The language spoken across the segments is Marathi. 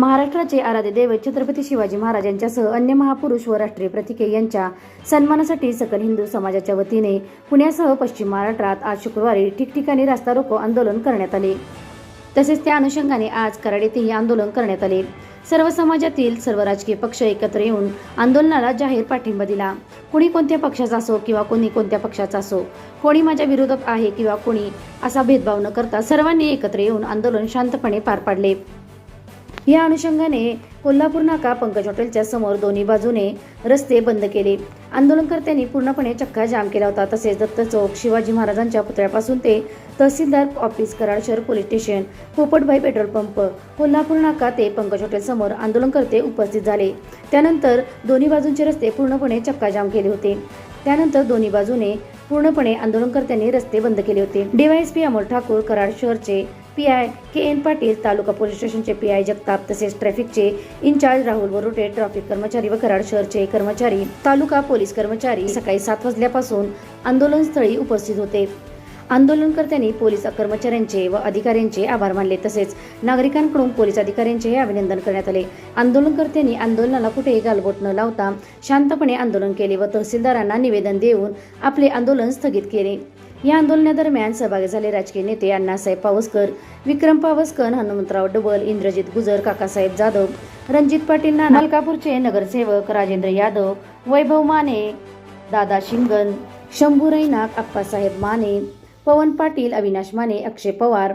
महाराष्ट्राचे आराध्य दैवत छत्रपती शिवाजी महाराज यांच्यासह अन्य महापुरुष व राष्ट्रीय प्रतिके यांच्या सन्मानासाठी सकल हिंदू समाजाच्या वतीने पुण्यासह पश्चिम महाराष्ट्रात आज शुक्रवारी ठिकठिकाणी रास्ता रोको आंदोलन करण्यात आले. तसेच त्या अनुषंगाने आज कराड येथेही आंदोलन करण्यात आले. सर्व समाजातील सर्व राजकीय पक्ष एकत्र येऊन आंदोलनाला जाहीर पाठिंबा दिला. कुणी कोणत्या पक्षाचा असो किंवा कोणी कोणत्या पक्षाचा असो कोणी माझ्या विरोधात आहे किंवा कोणी असा भेदभाव न करता सर्वांनी एकत्र येऊन आंदोलन शांतपणे पार पाडले. या अनुषंगाने कोल्हापूर नाका पंकज हॉटेलच्या समोर दोन्ही बाजूने रस्ते बंद केले. आंदोलनकर्त्यांनी पूर्णपणे चक्का जाम केला होता. तसेच दत्त चौक शिवाजी महाराजांच्या पुतळ्यापासून ते तहसीलदार ऑफिस कराड शहर police station Popatbhai petrol pump Kolhapur नाका ते पंकज हॉटेल समोर आंदोलनकर्ते उपस्थित झाले. त्यानंतर दोन्ही बाजूंचे रस्ते पूर्णपणे चक्का जाम केले होते. त्यानंतर दोन्ही बाजूने पूर्णपणे आंदोलनकर्त्यांनी रस्ते बंद केले होते. DYSP Amol Thakur Karad शहरचे P I K N Patil taluka police स्टेशनचे पी आय जगताप तसेच ट्रॅफिकचे इन्चार्ज राहुल वरुटे ट्रॅफिक कर्मचारी व कराड शहरचे कर्मचारी तालुका पोलीस कर्मचारी सकाळी सात वाजल्यापासून आंदोलनस्थळी उपस्थित होते. आंदोलनकर्त्यांनी पोलीस कर्मचाऱ्यांचे व अधिकाऱ्यांचे आभार मानले. तसेच नागरिकांकडून पोलीस अधिकाऱ्यांचेही अभिनंदन करण्यात आले. आंदोलनकर्त्यांनी आंदोलनाला कुठेही गालबोट न लावता शांतपणे आंदोलन केले व तहसीलदारांना निवेदन देऊन आपले आंदोलन स्थगित केले. या आंदोलनादरम्यान सहभागी झाले राजकीय नेते अण्णासाहेब पावसकर विक्रम पावसकर हनुमंतराव डबल इंद्रजित गुजर काकासाहेब जाधव रणजित पाटील नाना मलकापूरचे नगरसेवक राजेंद्र यादव वैभव माने दादा शिंगण शंभू रैनाक अप्पासाहेब माने पवन पाटील अविनाश माने अक्षय पवार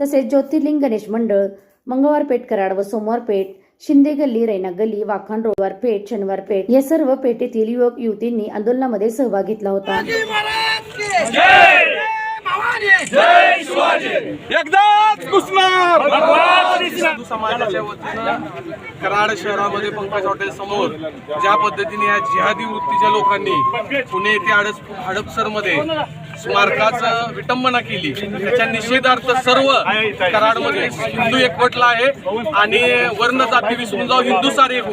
तसेच ज्योतिर्लिंग गणेश मंडळ मंगळवार पेठ कराड व सोमवार पेठ शिंदे गल्ली रैना गल्ली वाखाण रोडवार पेठ शनिवार पेठ या सर्व पेठेतील युवक युवतींनी आंदोलनामध्ये सहभाग घेतला होता. एकदाच हिंदू समाजाच्या वतीनं कराड शहरामध्ये पंकज हॉटेल समोर ज्या पद्धतीने या जिहादी वृत्तीच्या लोकांनी पुणे येथे हडस हडपसरमध्ये स्मारकाचं विटंबना केली. त्याच्या निषेधार्थ सर्व कराडमध्ये हिंदू एकवटला आहे आणि वर्ण जाती विसरून जाऊ हिंदू सारे हो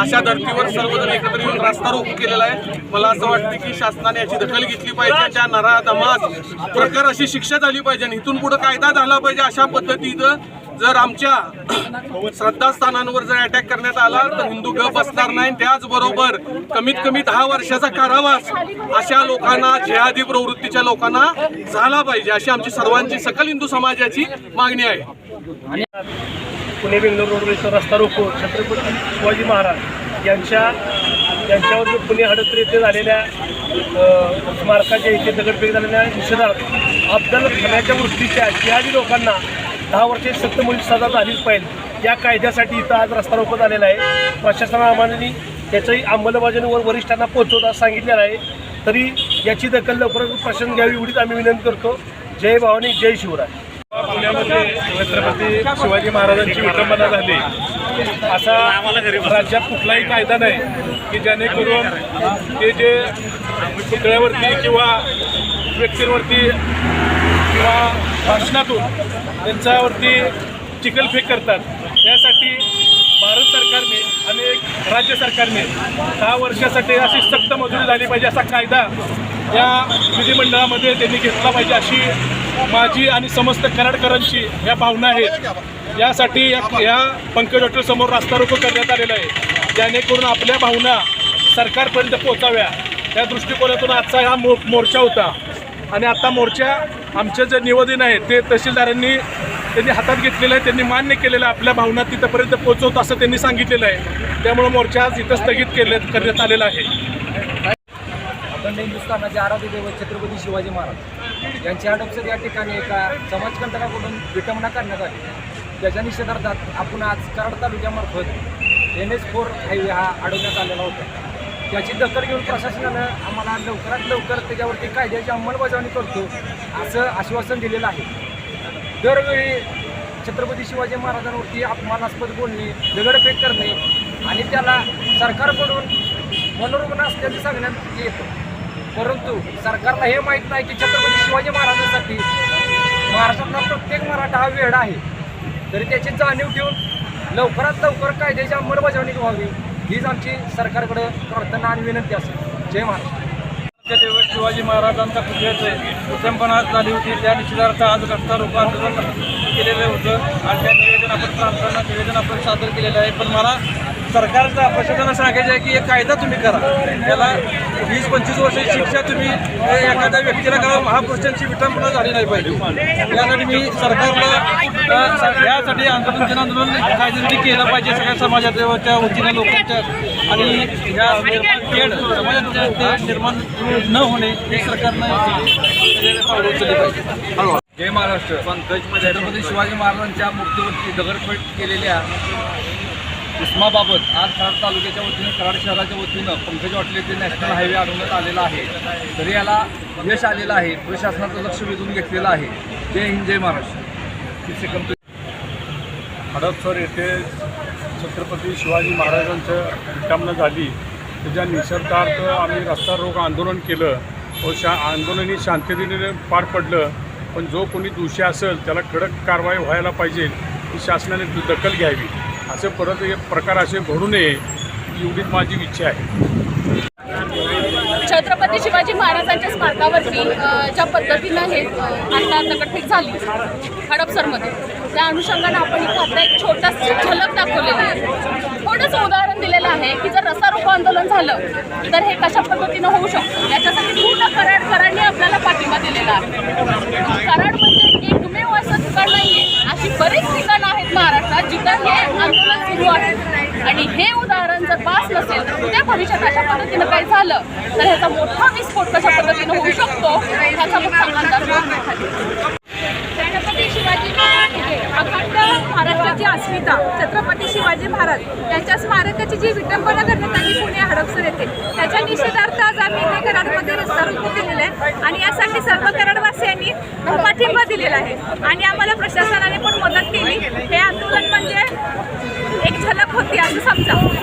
अशा धर्तीवर सर्वजण एकत्र येऊन रास्ता रोख केलेला आहे. मला असं वाटतं की शासनाने याची दखल घेतली पाहिजे त्या नरा दमास प्रकार अशी शिक्षा झाली पाहिजे आणि इथून पुढे कायदा झाला पाहिजे अशा पद्धतीचं जर आमच्या श्रद्धास्थानांवर जर अटॅक करण्यात आला तर हिंदू गप असणार नाही. त्याचबरोबर कमीत कमी दहा वर्षाचा कारावास अशा लोकांना जेहादी प्रवृत्तीच्या लोकांना झाला पाहिजे अशी आमची सर्वांची सकल हिंदू समाजाची मागणी आहे. पुणे बेंगलोर रोडवेचा रस्ता रोको छत्रपती शिवाजी महाराज यांच्या यांच्यावर जो पुणे हडत्र येथे झालेल्या स्मारकाच्या इथे दगडफेक झालेल्या निषेधार्थ अफजल खानाच्या वृत्तीच्या जिहादी लोकांना दहा वर्षे सक्तमुली सजा झालीच पाहिजे. या कायद्यासाठी इथं आज रस्ता रोखत आलेला आहे. प्रशासना आम्हाला त्याच्याही अंमलबजावणीवर वरिष्ठांना पोहोचवता सांगितलेलं आहे. तरी याची दखल लवकर प्रशासन घ्यावी एवढीच आम्ही विनंती करतो. जय भावानी जय शिवराय. पुण्यामध्ये छत्रपती शिवाजी महाराजांची विटंबना झाली. असा राज्यात कुठलाही कायदा नाही की जेणेकरून ते जे पुतळ्यावरती किंवा व्यक्तींवरती किंवा भाषणातून त्यांच्यावरती चिखलफेक करतात. यासाठी भारत सरकारने आणि राज्य सरकारने दहा वर्षासाठी अशी सक्त मंजुरी झाली पाहिजे असा कायदा या विधिमंडळामध्ये त्यांनी घेतला पाहिजे अशी माझी आणि समस्त कराडकरांची या भावना आहेत. यासाठी या या पंकज हॉटेलसमोर रास्ता रोको करण्यात आलेला आहे. जेणेकरून आपल्या भावना सरकारपर्यंत पोहोचाव्या. या दृष्टिकोनातून आजचा हा मो मोर्चा होता. आणि आता मोर्चा आमचं जे निवेदन आहे ते तहसीलदारांनी त्यांनी हातात घेतलेलं आहे त्यांनी मान्य केलेलं आहे आपल्या भावना तिथंपर्यंत पोहोचवत असं त्यांनी सांगितलेलं आहे. त्यामुळे मोर्चा आज इथं स्थगित केले करण्यात आलेला आहे. अखंड हिंदुस्थानाचे म्हणजे आराध्य दैवत छत्रपती शिवाजी महाराज. यांची अडपसर या ठिकाणी एका समाजकंटकाकडून विटंबना करण्यात आली. त्याच्या निषेधार्थात आपण आज कराड तालुक्यामार्फत एन एच फोर हायवे हा अडवण्यात आलेला होता. त्याची दखल घेऊन प्रशासनानं आम्हाला लवकरात लवकर त्याच्यावरती कायद्याची अंमलबजावणी करतो असं आश्वासन दिलेलं आहे. दरवेळी छत्रपती शिवाजी महाराजांवरती अपमानास्पद बोलणे दगडफेक करणे आणि त्याला सरकारकडून मनोरुग्ण असल्याचे सांगण्यात येतं. परंतु सरकारला हे माहीत नाही की छत्रपती शिवाजी महाराजांसाठी महाराष्ट्रातला प्रत्येक मराठा हा वेळ आहे. तरी त्याची जाणीव ठेवून लवकरात लवकर कायद्याची अंमलबजावणी व्हावी. हीच आमची सरकारकडे प्रार्थना आणि विनंती असेल. जय महाराष्ट्र. देव शिवाजी महाराजांचा पुतळ्याचे उत्तमपणा झाली होती. त्या निश्चितार्थ आज रस्ता रोको आंदोलन केलेलं होतं. आणि त्या निवेदन आपण प्रार्थना निवेदन आपण सादर केलेलं आहे. पण मला सरकारचा प्रशासनाला सांगायचं आहे की एक कायदा तुम्ही करा. त्याला वीस पंचवीस वर्षाची शिक्षा तुम्ही एखाद्या व्यक्तीला करा महापुरुषांची विटंबना झाली नाही पाहिजे. यासाठी मी सरकारला यासाठी आंदोलन जनांदोलन कायद्यासाठी केलं पाहिजे. सगळ्या समाजाच्या वतीने लोकांच्या आणि या खेळ समाजात निर्माण न होणे हे सरकारनं त्याच्याकडे पावलं उचलली पाहिजे. जय महाराष्ट्र. पंकज छत्रपती शिवाजी महाराजांच्या मुक्तीवरती दगडफेट केलेल्या उस्माबाबत आज कराड तालुक्याच्या वतीनं कराड शहराच्या वतीनं पंकज वाटले ते नॅशनल हायवे अडवण्यात आलेला आहे. तरी याला यश आलेलं आहे. प्रशासनाचं लक्ष वेधून घेतलेलं आहे. जय हिंद जय महाराष्ट्र. हडपसर येथे छत्रपती शिवाजी महाराजांचं विटंबना झाली. त्याच्या निसर्गार्थ आम्ही रस्ता रोग आंदोलन केलं व शा आंदोलनही शांततेने पार पडलं पण जो कोणी दोषी असेल त्याला कडक कारवाई व्हायला पाहिजे ही शासनाने दखल घ्यावी. असे परत हे प्रकार असे घडू नये एवढीच माझी इच्छा आहे. छत्रपती शिवाजी महाराजांच्या स्मारकावरती ज्या पद्धतीनं हे आता दगडफेक झाली हडपसरमध्ये त्या अनुषंगानं आपण इथं आता एक छोटासा झलक दाखवलेला आहे. थोडंसं उदाहरण दिलेलं आहे की जर रस्ता रोको आंदोलन झालं तर हे कशा पद्धतीनं होऊ शकतं? याच्यासाठी पूर्ण कराडकरांनी आपल्याला पाठिंबा दिलेला आहे कराड म्हणजे एकमेव असं ठिकाण नाहीये अशी बरीच ठिकाणं आहेत महाराष्ट्रात जिथं हे आंदोलन सुरू आहे. आणि हे उदाहरण जर पास नसेल तर उद्या भविष्यात अशा पद्धतीनं काही झालं तर ह्याचा मोठा विस्फोट कशा पद्धतीनं होऊ शकतो ह्याचा मोठा अंदाज छत्रपती शिवाजी अखंड महाराष्ट्राची अस्मिता छत्रपती शिवाजी महाराज यांच्या स्मारकाची जी विटंबना करण्यात आली पुणे हडपसर येथे त्याच्या निषेधार्थ आज आम्ही इथे कराडमध्ये रस्ता रोको केलेला आहे. आणि यासाठी सर्व कराडवासियांनी पाठिंबा दिलेला आहे. आणि आम्हाला प्रशासनाने पण मदत केली. हे